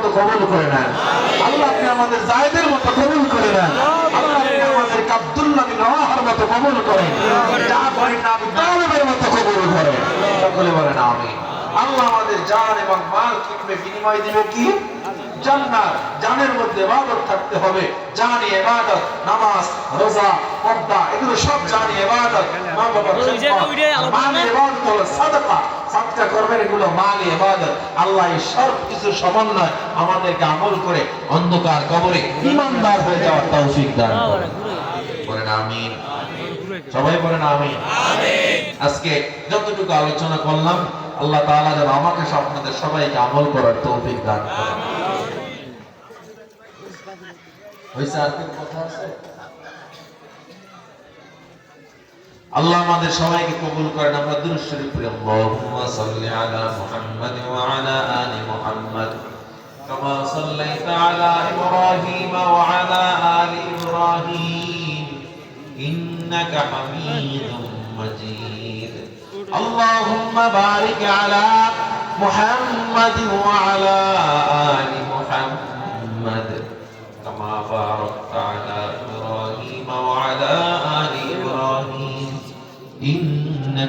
মতো কবুল করে নেন। আল্লাহ আপনি আমাদের জায়েদের মতো কবুল করে নেন। আল্লাহ আপনি আমাদের আব্দুল্লাহ বিন রাওয়াহার মতো কবুল করেন। যা করেন না মতো কবুল করেন। সকলে বলেন আমিন। আল্লাহ আমাদের জান এবং মাল কিনবে বিনিময় দিবে কি? জান্নাত। জানের মধ্যে ইবাদত থাকতে হবে। জানি ইবাদত নামাজ রোজা পর্দা এগুলো সব জানি ইবাদত। মা বাবার? ইবাদত হলো সাদাকা। করবেন এগুলো মাল ইবাদত। আল্লাহ সব কিছু সমন্বয় আমাদেরকে আমল করে অন্ধকার কবরে ইমানদার হয়ে যাওয়ার তৌফিক দান বলেন আমিন। সবাই বলেন আমিন। আজকে যতটুকু আলোচনা করলাম আল্লাহ তাআলা যেন আমাকে আপনাদের সবাইকে আমল করার তৌফিক দান করেন। হয়েছে আর কোনো কথা আছে? আল্লাহ আমাদের সবাইকে কবুল করেন। আমরা দুরুদ শরীফ পড়ি। আল্লাহুম্মা সাল্লি আলা মুহাম্মাদ ওয়া আলা আলি মুহাম্মাদ। কামা সাল্লাইতা আলা ইব্রাহিম ওয়া আলা আলি ইব্রাহিম। ইন্নাকা হামিদুম মাজিদ। আল্লাহুম্মা বারিক আলা মুহাম্মাদ ওয়া আলা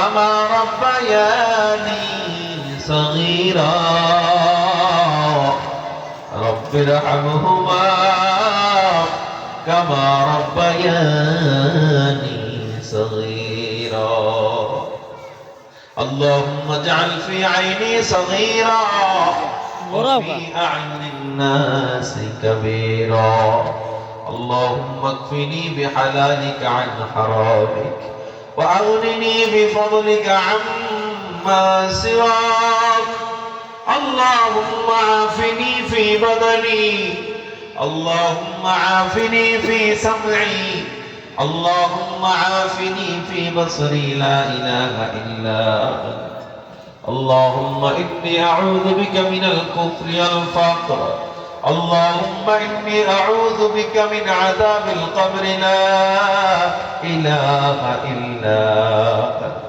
كما ربياني صغيرا. رب ارحمهما كما ربياني صغيرا. اللهم اجعل في عيني صغيرا وفي أعين الناس كبيرا. اللهم اكفني بحلالك عن حرامك. وأغنني بفضلك عما سواك. اللهم عافني في بدني. اللهم عافني في سمعي. اللهم عافني في بصري. لا إله إلا أنت. اللهم إني أعوذ بك من الكفر والفقر. اللهم إني أعوذ بك من عذاب القبر لا إله إلا أنت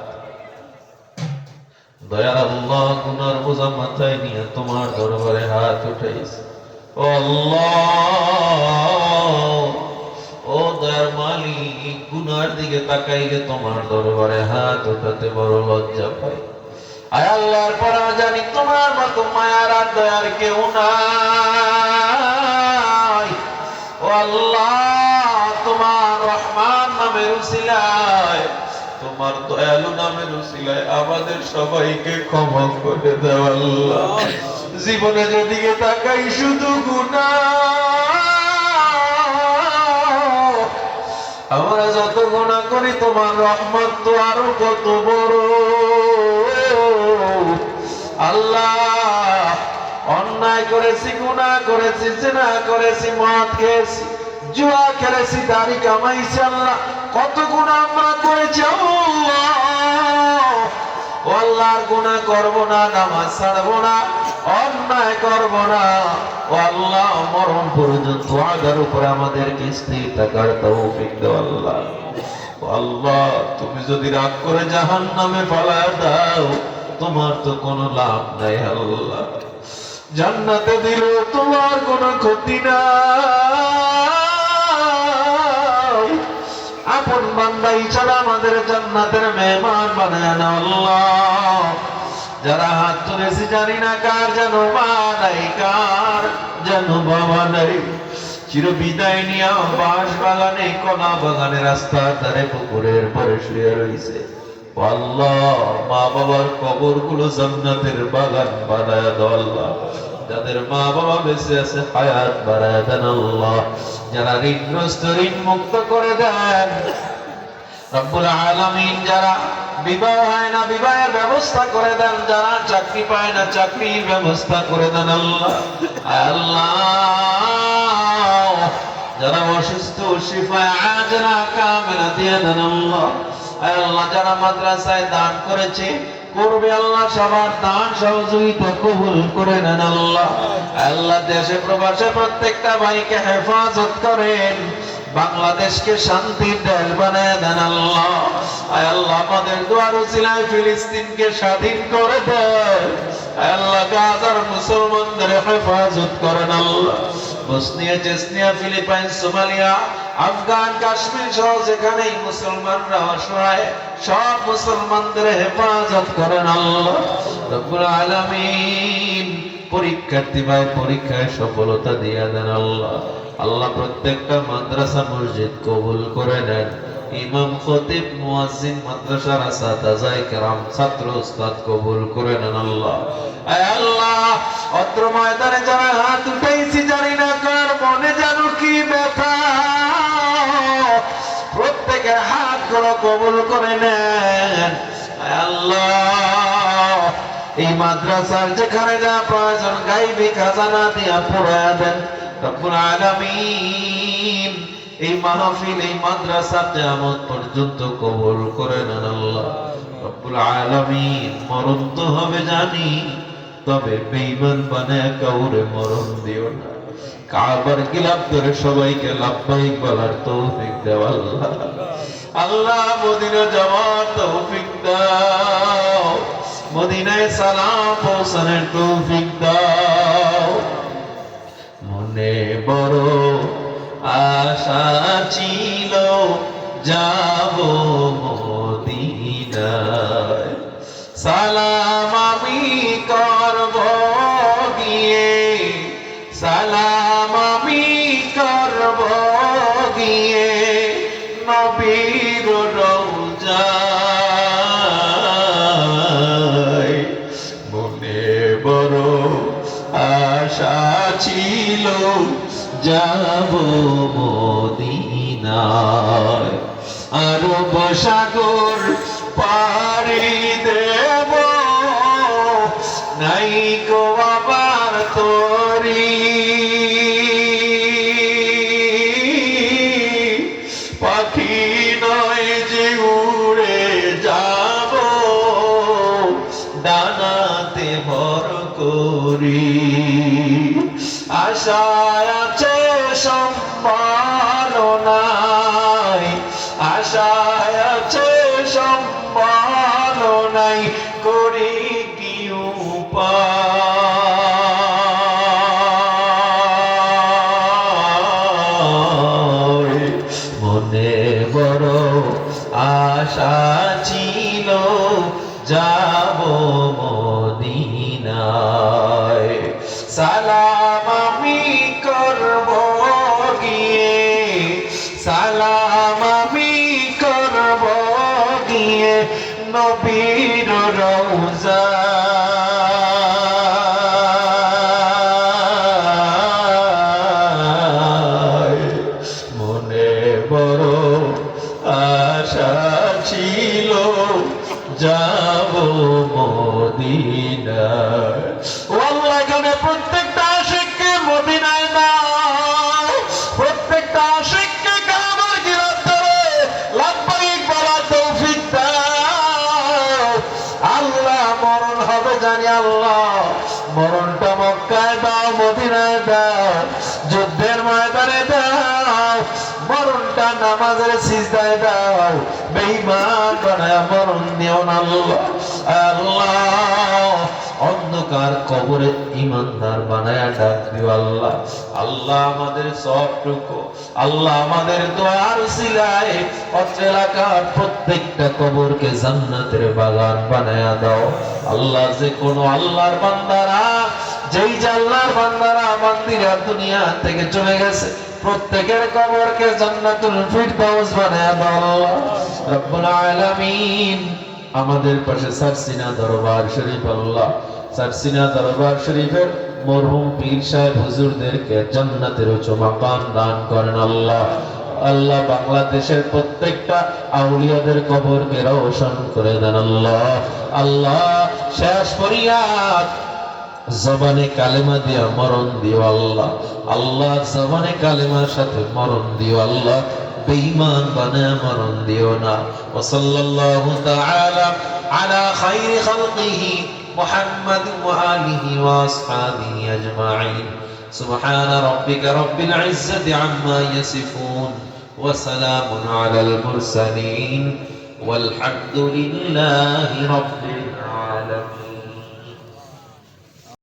দয়ার আল্লাহ গুনার বোঝা মাথায় নিয়ে তোমার দরবারে হাত উঠাইছি ও আল্লাহ ও দয়ার মালিক গুনার দিকে তাকাইলে তোমার দরবারে হাত উঠাতে বড় লজ্জা পাই আয় আল্লাহর পর জানি তোমার মতো মায়ার আর দয়ার কেউ নাই তোমার দয়ালু নামের উসিলায় আমাদের সবাইকে ক্ষমা করে দাও আল্লাহ। জীবনে যেদিকে তাকাই শুধু গুনাহ। আমরা যত গুণা করি তোমার রহমত তো আরও কত বড়। আল্লাহ অন্যায় করেছি গুণা করেছি জেনা করেছি মদ খেয়েছি জুয়া খেলেছি দাড়ি কামাইছি আল্লাহ কত গুণা গুনাহ করব না, নামাজ ছাড়বো না, অন্যায় করব না। আল্লাহ, মরণ পর্যন্ত আগার উপরে আমাদের কিস্তি টাকার দাও আল্লাহ। আল্লাহ, তুমি যদি রাগ করে জাহান নামে ফালায় দাও, তোমার তো কোনো লাভ নাই আল্লাহ। জান্নাতে দিল তোমার কোনো ক্ষতি নাই। আপন বান্দাই ছাড়া আমাদের জান্নাতের মেহমান বানায় না আল্লাহ। যারা হাত তুলেছি জানি না কার, যেন মা কার, যেন বাবা নাই। চির বিদায় নিয়া বাঁশ বাগানে কলা বাগানে, রাস্তার ধারে, পুকুরের পরে শুয়ে রয়েছে আল্লাহ, মা বাবার কবরগুলো জান্নাতের বাগান বানায় দাও যাদের মা বাবা বেঁচে আছে, হায়াত বাড়ায় দেন আল্লাহ। যারা ঋণগ্রস্ত ঋণ মুক্ত করে দেন, রব্বুল আলামিন যারা বিবাহ হয় না, বিবাহের ব্যবস্থা করে দেন, যারা চাকরি পায় না, চাকরির ব্যবস্থা করে দেন আল্লাহ। আল্লাহ। যারা অসুস্থ শিফায় আজরা কামেলা দিয়ে দেন আল্লাহ, যারা মাদ্রাসায় দান করেছে করবে আল্লাহ, সবার দান সহযোগিতা কবুল করে নেন আল্লাহ। আল্লাহ দেশে প্রবাসে প্রত্যেকটা ভাইকে হেফাজত করেন, বাংলাদেশকে শান্তির দেশ বানায় দেন আল্লাহ। আল্লাহ, আমাদের দুয়ার উসিলায় ফিলিস্তিনকে স্বাধীন করে দেন। আয় আল্লাহ, গাজার মুসলমানদের হেফাজত করেন আল্লাহ। Bosnia Chechnya Philippine, Somalia, Afghan, Kashmir সহ যেখানে মুসলমানরা অসহায়, সব মুসলমানদের হেফাজত করেন আলামিন। পরীক্ষার্থী ভাই পরীক্ষায় সফলতা দিয়ে দেন আল্লাহ। আল্লাহ প্রত্যেকটা মাদ্রাসা মসজিদ কবুল করে নেন। ইমাম খতিব, মুয়াজ্জিন, মাদ্রাসার আসাতাজায়ে কেরাম, ছাত্র, উস্তাদ কবুল করে নেন আল্লাহ। আয় আল্লাহ, অত্র ময়দানে যারা হাত উঠাইছি, জানি না কার মনে জানো কি ব্যথা। প্রত্যেকের হাতগুলো কবুল করে নেন। আয় আল্লাহ, এই মাদ্রাসার যেখানে যা প্রয়োজন, গাইবি খাজানা দিয়া পুরায়া দেন। রব্বুল আলামিন এই মাহফিল, এই মাদ্রাসা কিয়ামত পর্যন্ত কবুল করে নেন আল্লাহ। মরণ তো হবে জানি, তবে বেঈমান বানায় কাউরে মরণ দিও না। কাবার গিলাপ ধরে সবাইকে লাভবাহিক বলার তৌফিক দেও আল্লাহ। আল্লাহ মদিনা যাওয়ার তৌফিক দাও, মদিনায় সালাম পৌঁছানোর তৌফিক দাও। মনে বড় আশা ছিল যাব মদিনায়। যাব মদিনায়। আরও সাগর আশায় আছে সম্মাননাই করি জানি আল্লাহ, মরণটা মক্কায় দাও, মদিনায় দাও, যুদ্ধের ময়দানে দাও, মরণটা নামাজের সিজদায় দাও, বেঈমান বানায় মরণ নিও না আল্লাহ। আল্লাহ। অন্ধকার কবরে ইমানদার বানায় ডাক দিও আল্লাহ। আল্লাহ আমাদের সবটুকু। আল্লাহ আমাদের দোয়ার সিলায় অত্র এলাকার প্রত্যেকটা কবরকে জান্নাতের বাগান বানায়া দাও। আল্লাহ যে কোন আল্লাহর বান্দারা, যেই যে বান্দারা বান্দিরা দুনিয়া থেকে চলে গেছে, প্রত্যেকের কবরকে জান্নাতুল ফিরদাউস বানায়া দাও রব্বুল আলামিন আমাদের পাশে সারসিনা দরবার শরীফ, আল্লাহ। সারসিনা দরবার শরীফের মরহুম পীর সাহেব হুজুরদেরকে জান্নাতের উচ্চ মাকাম দান করেন আল্লাহ। আল্লাহ বাংলাদেশের প্রত্যেকটা আউলিয়াদের কবরকে রোশন করে দেন আল্লাহ। আল্লাহ, শেষ ফরিয়াদ। জবানে কালেমা দিয়া মরণ দিও আল্লাহ। আল্লাহ, জবানে কালেমার সাথে মরণ দিও আল্লাহ। বেঈমান বানায় মরণ দিও না। وصلى الله تعالى على خير خلقه محمد وآله وأصحابه أجمعين. سبحان ربك رب العزة عما يصفون وسلام على المرسلين. والحمد لله رب العالمين.